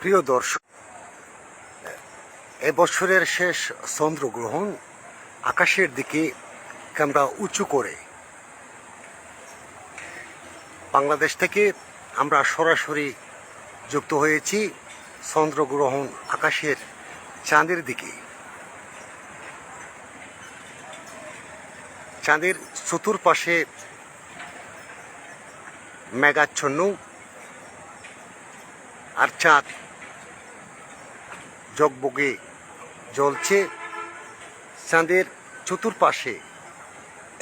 প্রিয় দর্শক, এবছরের শেষ চন্দ্রগ্রহণ আকাশের দিকে ক্যামেরা উঁচু করে। বাংলাদেশ থেকে আমরা সরাসরি যুক্ত হয়েছি চন্দ্রগ্রহণ আকাশের চাঁদের দিকে। চাঁদের চতুর্পাশে মেঘাচ্ছন্ন আর চাঁদ জগবগে জ্বলছে চাঁদের চতুর্পাশে।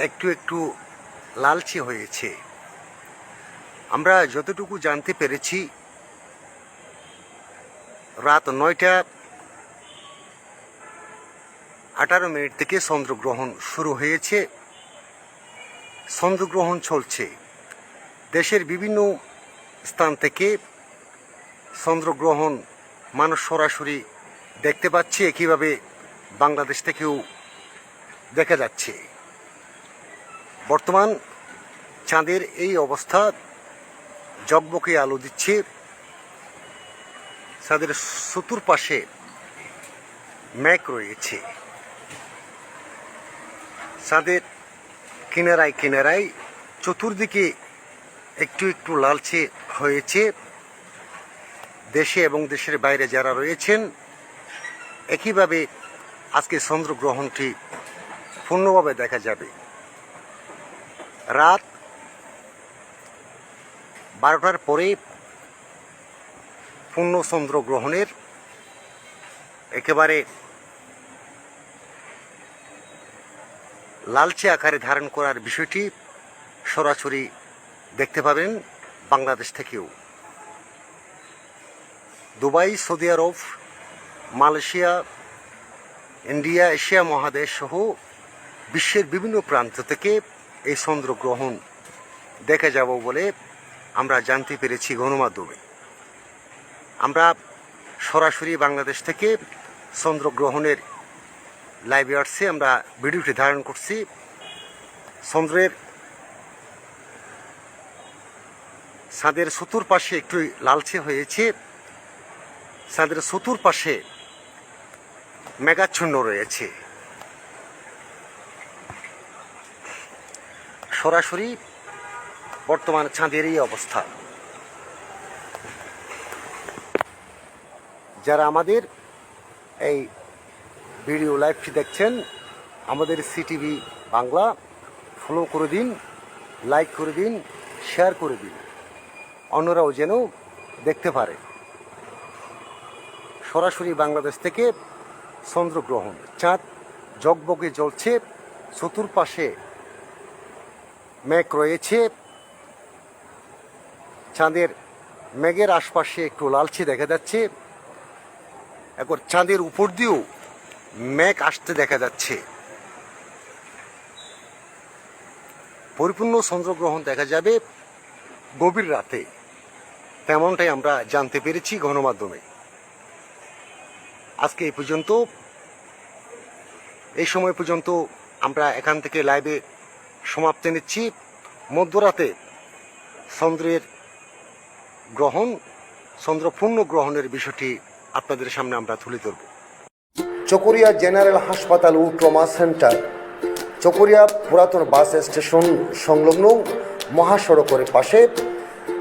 একটু একটু লালচে হয়েছে। আমরা যতটুকু জানতে পেরেছি, রাত নয়টা আঠারো মিনিট থেকে চন্দ্রগ্রহণ শুরু হয়েছে। চন্দ্রগ্রহণ চলছে। দেশের বিভিন্ন স্থান থেকে চন্দ্রগ্রহণ মানুষ সরাসরি দেখতে পাচ্ছি একইভাবে বাংলাদেশ থেকেও দেখা যাচ্ছে। বর্তমান চাঁদের এই অবস্থা, জগবকে আলো দিচ্ছে। চাঁদের চতুর্পাশে মেঘ রয়েছে। চাঁদের কিনারায় কিনারায় চতুর্দিকে একটু একটু লালচে হয়েছে। দেশে এবং দেশের বাইরে যারা রয়েছেন একইভাবে আজকে চন্দ্রগ্রহণটি পূর্ণভাবে দেখা যাবে। রাত বারোটার পরে পূর্ণ চন্দ্রগ্রহণের একেবারে লালচে আকারে ধারণ করার বিষয়টি সরাসরি দেখতে পাবেন বাংলাদেশ থেকেও। Dubai, Saudi Arab Malaysia, India, Asia মহাদেশ সহ বিশ্বের বিভিন্ন প্রান্ত থেকে এই চন্দ্রগ্রহণ দেখে যাব বলে আমরা জানতে পেরেছি গণমাধ্যমে। আমরা সরাসরি বাংলাদেশ থেকে চন্দ্রগ্রহণের লাইভ আর্টসে আমরা ভিডিওটি ধারণ করছি। চন্দ্রের চাঁদের চতুর্পাশে একটু লালচে হয়েছে। চাঁদের চতুর্পাশে মেঘাচ্ছন্ন রয়েছে। সরাসরি বর্তমান চাঁদের এই অবস্থা। যারা আমাদের এই ভিডিও লাইভটি দেখছেন, আমাদের সিটিভি বাংলা, ফলো করে দিন, লাইক করে দিন, শেয়ার করে দিন। অন্যরাও যেন দেখতে পারে। সরাসরি বাংলাদেশ থেকে চন্দ্রগ্রহণ। চাঁদ জগবগে জ্বলছে, চতুর্পাশে মেঘ রয়েছে। চাঁদের মেঘের আশপাশে একটু লালচে দেখা যাচ্ছে। এখন চাঁদের উপর দিয়েও মেঘ আসতে দেখা যাচ্ছে। পরিপূর্ণ চন্দ্রগ্রহণ দেখা যাবে গভীর রাতে। তেমনটাই আমরা জানতে পেরেছি গণমাধ্যমে। আজকে এই পর্যন্ত, এই সময় পর্যন্ত আমরা এখান থেকে লাইভে সমাপ্তি নিচ্ছি। মধ্যরাতে চন্দ্রের গ্রহণ, চন্দ্রপূর্ণ গ্রহণের বিষয়টি আপনাদের সামনে আমরা তুলে ধরব। চকরিয়া জেনারেল হাসপাতাল ও ট্রমা সেন্টার, চকরিয়া পুরাতন বাস স্টেশন সংলগ্ন মহাসড়কের পাশে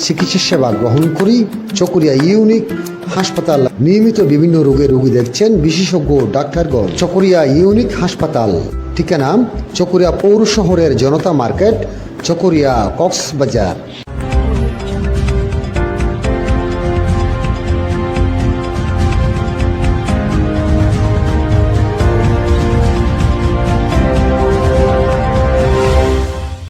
চিকিৎসা সেবা গ্রহণ করি। চকরিয়া ইউনিক হাসপাতাল। নিয়মিত বিভিন্ন রোগে রোগী দেখছেন বিশেষজ্ঞ ডাক্তারগণ। চকরিয়া ইউনিক হাসপাতাল। ঠিকানা চকরিয়া পৌর শহরের জনতা মার্কেট, চকরিয়া কক্সবাজার।